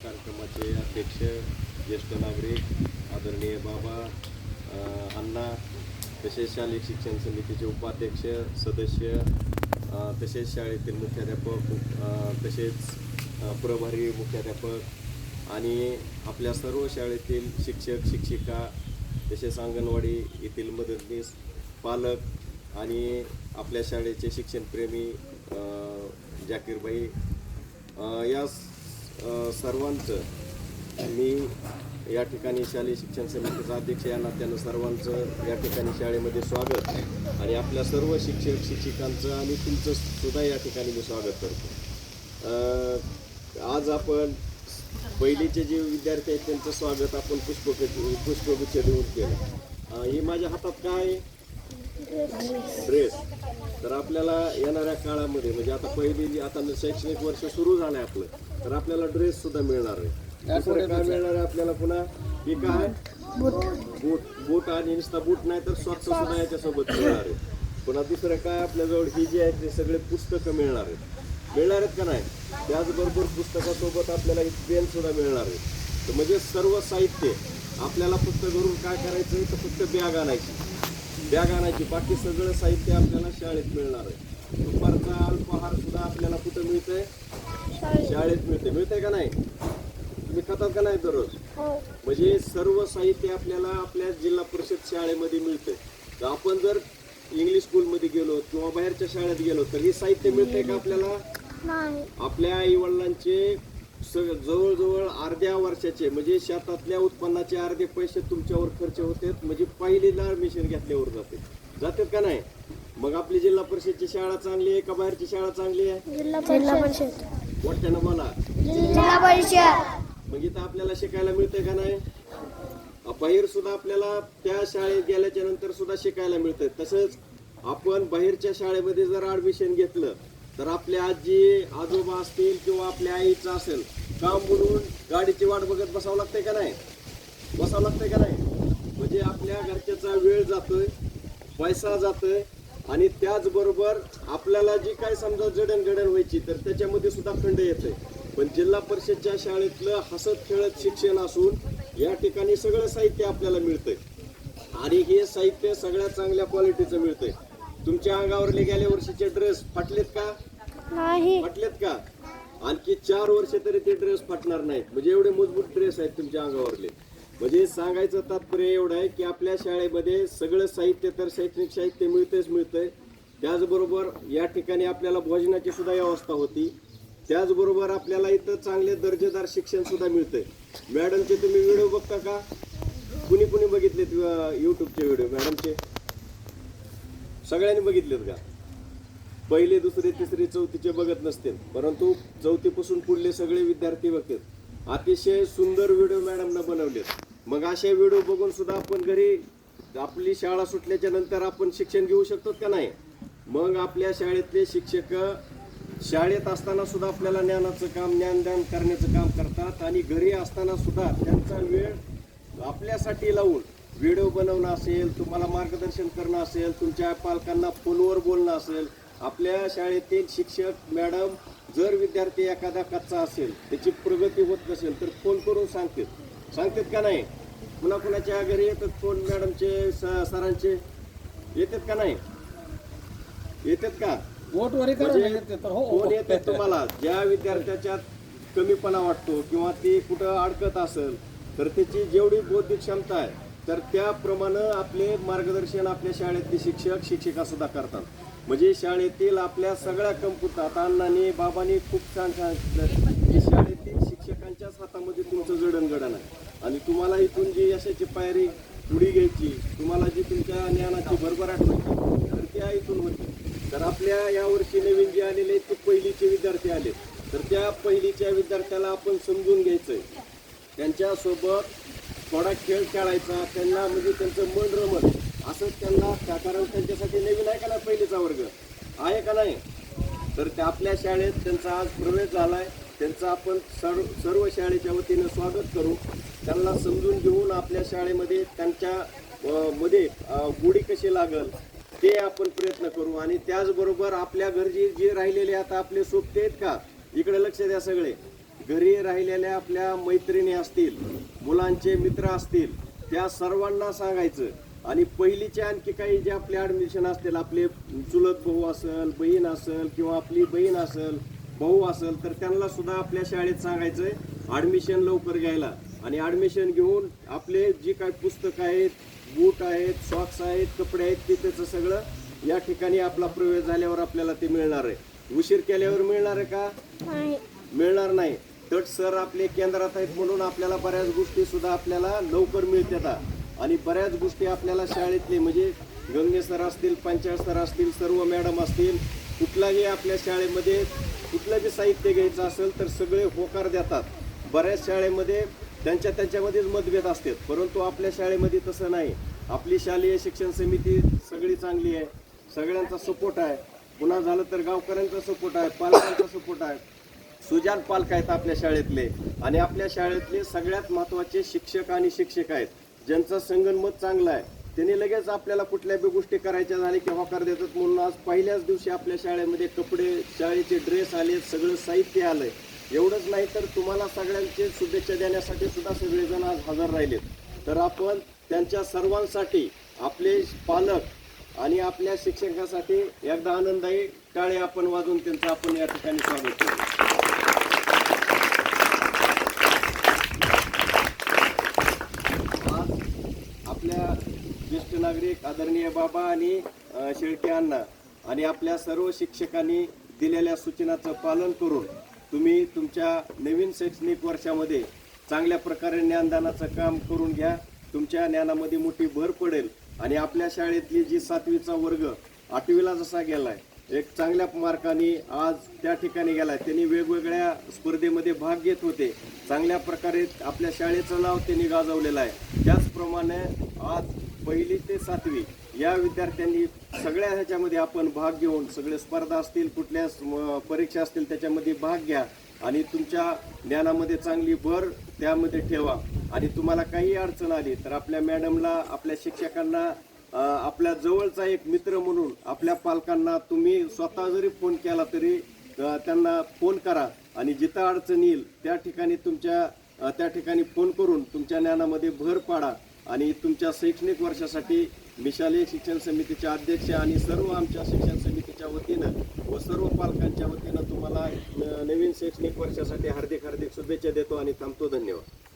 कार्यक्रमाचे अध्यक्ष ज्येष्ठ नागरिक आदरणीय बाबा अण्णा तसेच शालेय शिक्षण समितीचे उपाध्यक्ष सदस्य तसेच शाळेतील मुख्याध्यापक तसेच प्रभारी मुख्याध्यापक आणि आपल्या सर्व शाळेतील शिक्षक शिक्षिका तसेच अंगणवाडी येथील मदतनीस पालक आणि आपल्या शाळेचे शिक्षणप्रेमी जाकीरबाई यास या सर्वांचं मी या ठिकाणी शालेय शिक्षण समितीचा अध्यक्ष या नात्यानं सर्वांचं या ठिकाणी शाळेमध्ये स्वागत आणि आपल्या सर्व शिक्षक शिक्षिकांचं आणि तुमचं सुद्धा या ठिकाणी मी स्वागत करतो. आज आपण पहिलीचे जे विद्यार्थी आहेत त्यांचं स्वागत आपण पुष्पक पुष्पगुच्छ देऊन केलं. हे माझ्या हातात काय ड्रेस. तर आपल्याला येणाऱ्या काळामध्ये म्हणजे आता पहिली जी आता शैक्षणिक वर्ष सुरू झालंय आपलं तर आपल्याला ड्रेस सुद्धा मिळणार आहे. दुसरं काय मिळणार आहे आपल्याला पुन्हा? ही काय? बूट बूट आणि नुसता बूट नाही तर सॉक्स सुद्धा याच्यासोबत मिळणार आहे. पुन्हा दुसरं काय आपल्याजवळ ही जी आहेत ते सगळे पुस्तकं मिळणार आहेत. मिळणार आहेत का नाही? त्याचबरोबर पुस्तकासोबत आपल्याला एक पेन सुद्धा मिळणार आहे. तर म्हणजे सर्व साहित्य आपल्याला फक्त घरून काय करायचं आहे तर फक्त बॅग आणायची. बॅग आणायची. बाकी सगळं साहित्य आपल्याला शाळेत मिळणार आहे. दुपारचा अल्पाहार सुद्धा आपल्याला कुठं मिळतंय? शाळेत. मिळते मिळतंय. का नाही? तुम्ही खातात का नाही दररोज? म्हणजे सर्व साहित्य आपल्याला आपल्या जिल्हा परिषद शाळेमध्ये मिळते तर आपण जर इंग्लिश स्कूलमध्ये गेलो किंवा बाहेरच्या शाळेत गेलो तर हे साहित्य मिळतंय का आपल्याला? आपल्या आई वडिलांचे जवळजवळ अर्ध्या वर्षाचे म्हणजे शेतातल्या उत्पन्नाचे अर्धे पैसे तुमच्यावर खर्च होते म्हणजे पहिलीला ऍडमिशन घेतल्यावर जाते. जातात का नाही? मग आपली जिल्हा परिषदची शाळा चांगली आहे का बाहेरची शाळा चांगली आहे? जिल्हा परिषद. मोठ्यानं बोला. जिल्हा परिषद. मग इथं आपल्याला शिकायला मिळतंय का नाही? बाहेर सुद्धा आपल्याला त्या शाळेत गेल्याच्यानंतर सुद्धा शिकायला मिळतंय. तसंच आपण बाहेरच्या शाळेमध्ये जर ऍडमिशन घेतलं तर आपल्या आजी आजोबा असतील किंवा आपल्या आईचं असेल काम म्हणून गाडीची वाट बघत बसावं लागतंय का नाही? बसावं लागतंय का नाही? म्हणजे आपल्या घरच्याचा वेळ जातोय पैसा जातोय आणि त्याचबरोबर आपल्याला जी काय समजा जडणघडण व्हायची तर त्याच्यामध्ये सुद्धा खंड येतोय. पण जिल्हा परिषदच्या शाळेतलं हसत खेळत शिक्षण असून या ठिकाणी सगळं साहित्य आपल्याला मिळतंय. आणि हे साहित्य सगळ्यात चांगल्या क्वालिटीचं मिळतंय. तुमच्या अंगावरले गेल्या वर्षीचे ड्रेस फाटलेत का? नाही. फाटलेत का? आणखी चार वर्ष तरी ते ड्रेस फाटणार नाहीत. म्हणजे एवढे मजबूत ड्रेस आहेत तुमच्या अंगावरले. म्हणजे सांगायचं तात्पर्य एवढं आहे की आपल्या शाळेमध्ये सगळं साहित्य तर शैक्षणिक साहित्य मिळतेच मिळतंय. त्याचबरोबर या ठिकाणी आपल्याला भोजनाची सुद्धा व्यवस्था होती. त्याचबरोबर आपल्याला इथं चांगले दर्जेदार शिक्षण सुद्धा मिळतंय. मॅडमचे तुम्ही व्हिडिओ बघता का? कुणी कुणी बघितलेत युट्यूबचे व्हिडिओ? मॅडमचे? सगळ्यांनी बघितलेत का? पहिले दुसरे तिसरे चौथीचे बघत नसतील. परंतु चौथीपासून पुढले सगळे विद्यार्थी बघतात अतिशय सुंदर व्हिडिओ मॅडमनं बनवलेत. मग असे व्हिडिओ बघून सुद्धा आपण घरी आपली शाळा सुटल्याच्या नंतर आपण शिक्षण घेऊ शकतो का नाही? मग आपल्या शाळेतले शिक्षक शाळेत असताना सुद्धा आपल्याला ज्ञानाचं काम ज्ञानदान करण्याचं काम करतात आणि घरी असताना सुद्धा त्यांचा वेळ आपल्यासाठी लावून व्हिडिओ बनवणं असेल तुम्हाला मार्गदर्शन करणं असेल तुमच्या पालकांना फोनवर बोलणं असेल आपल्या शाळेतील शिक्षक मॅडम जर विद्यार्थी एखादा कच्चा असेल त्याची प्रगती होत नसेल तर फोन करून सांगतात सांगतात का नाही? कुणा कुणाच्या घरी येतात फोन मॅडमचे सरांचे? येतात का नाही? येतात का? वोटवरी म्हणजे तर हो कोण येते तुम्हाला. ज्या विद्यार्थ्याच्या कमीपणा वाटतो किंवा ते कुठं अडकत असेल तर त्याची जेवढी बौद्धिक क्षमता आहे तर त्याप्रमाणे आपले मार्गदर्शन आपल्या शाळेतले शिक्षक शिक्षिका सुद्धा करतात. म्हणजे शाळेतील आपल्या सगळ्या कमकुता आता अण्णांनी बाबांनी खूप छान सांगितलं की शाळेतील शिक्षकांच्याच हातामध्ये तुमचं जडणघडण आहे. आणि तुम्हाला इथून जी यशाची पायरी पुढी घ्यायची तुम्हाला जी तुमच्या ज्ञानाची भरभराट होती तर त्या इथून होती. तर आपल्या यावर्षी नवीन जे आलेले आहेत ते पहिलीचे विद्यार्थी आले तर त्या पहिलीच्या विद्यार्थ्याला आपण समजून घ्यायचंय. त्यांच्यासोबत थोडा खेळ खेळायचा त्यांना म्हणजे त्यांचं मन रमत. असं त्यांना त्या- कारण त्यांच्यासाठी नवीन आहे का ना पहिलीचा वर्ग? आहे का नाही? तर त्या आपल्या शाळेत त्यांचा आज प्रवेश झाला आहे त्यांचं आपण सर्व सर्व शाळेच्या वतीनं स्वागत करू. त्यांना समजून घेऊन आपल्या शाळेमध्ये त्यांच्या मध्ये गुढी गोडी कशी लागल ते आपण प्रयत्न करू. आणि त्याचबरोबर आपल्या घरची जे राहिलेले आता आपले सोपते आहेत का? इकडे लक्ष द्या सगळे. घरी राहिलेल्या आपल्या मैत्रिणी असतील मुलांचे मित्र असतील त्या सर्वांना सांगायचं. आणि पहिलीचे आणखी काही जे आपले ॲडमिशन असतील आपले चुलत भाऊ असेल बहीण असेल किंवा आपली बहीण असेल भाऊ असेल तर त्यांना सुद्धा आपल्या शाळेत सांगायचं ॲडमिशन लवकर घ्यायला. आणि ॲडमिशन घेऊन आपले जी काही पुस्तकं आहेत बूट आहेत सॉक्स आहेत कपडे आहेत ते त्याचं सगळं या ठिकाणी आपला प्रवेश झाल्यावर आपल्याला ते मिळणार आहे. उशीर केल्यावर मिळणार आहे का? मिळणार नाही. तट सर आपले केंद्रात आहेत म्हणून आपल्याला बऱ्याच गोष्टी सुद्धा आपल्याला लवकर मिळतात. आणि बऱ्याच गोष्टी आपल्याला शाळेतले म्हणजे गंगे सर असतील पंचायत सर असतील सर्व मॅडम असतील कुठलाही आपल्या शाळेमध्ये कुठलं बी साहित्य घ्यायचं असेल तर सगळे होकार देतात. बऱ्याच शाळेमध्ये त्यांच्या त्यांच्यामध्येच मतभेद असतात. परंतु आपल्या शाळेमध्ये तसं नाही. आपली शालेय शिक्षण समिती सगळी चांगली आहे. सगळ्यांचा सपोर्ट आहे. पुन्हा झालं तर गावकऱ्यांचा सपोर्ट आहे पालकांचा सपोर्ट आहे. सुजान पालक आहेत आपल्या शाळेतले. आणि आपल्या शाळेतले सगळ्यात महत्त्वाचे शिक्षक आणि शिक्षक आहेत. ज्यांचं संगणमत चांगलं आहे. त्यांनी लगेच आपल्याला कुठल्या बी गोष्टी करायच्या झाल्या की होकार देतात म्हणून आज पहिल्याच दिवशी आपल्या शाळेमध्ये कपडे शाळेचे ड्रेस आले सगळं साहित्य आलंय. एवढंच नाही तर तुम्हाला सगळ्यांचे शुभेच्छा देण्यासाठी सुद्धा सगळेजण आज हजर राहिलेत. तर आपण त्यांच्या सर्वांसाठी आपले पालक आणि आपल्या शिक्षकासाठी एकदा आनंददायी टाळे आपण वाजून त्यांचं आपण या ठिकाणी स्वागत करू आज आपल्या ज्येष्ठ नागरिक आदरणीय बाबा आणि शेळके अण्णा आणि आपल्या सर्व शिक्षकांनी दिलेल्या सूचनाचं पालन करून तुम्ही तुमच्या नवीन शैक्षणिक वर्षामध्ये चांगल्या प्रकारे ज्ञानदानाचं काम करून घ्या. तुमच्या ज्ञानामध्ये मोठी भर पडेल आणि आपल्या शाळेतली जी सातवीचा वर्ग आठवीला जसा गेलाय एक चांगल्या मार्काने आज त्या ठिकाणी गेलाय. त्यांनी वेगवेगळ्या स्पर्धेमध्ये भाग घेत होते. चांगल्या प्रकारे आपल्या शाळेचं नाव त्यांनी गाजवलेलं आहे. त्याचप्रमाणे आज पहिली ते सातवी या विद्यार्थ्यांनी सगळ्या ह्याच्यामध्ये आपण भाग घेऊन सगळे स्पर्धा असतील कुठल्या परीक्षा असतील त्याच्यामध्ये भाग घ्या आणि तुमच्या ज्ञानामध्ये चांगली भर त्यामध्ये ठेवा. आणि तुम्हाला काही अडचण आली तर आपल्या मॅडमला आपल्या शिक्षकांना आपल्या जवळचा एक मित्र म्हणून आपल्या पालकांना तुम्ही स्वतः जरी फोन केला तरी त्यांना फोन करा. आणि जिथं अडचण येईल त्या ठिकाणी तुमच्या त्या ठिकाणी फोन करून तुमच्या ज्ञानामध्ये भर पाडा. आणि तुमच्या शैक्षणिक वर्षासाठी मी शालेय शिक्षण समितीचे अध्यक्ष आणि सर्व आमच्या शिक्षण समितीच्या वतीनं व सर्व पालकांच्या वतीनं तुम्हाला नवीन शैक्षणिक वर्षासाठी हार्दिक हार्दिक शुभेच्छा देतो आणि थांबतो. धन्यवाद.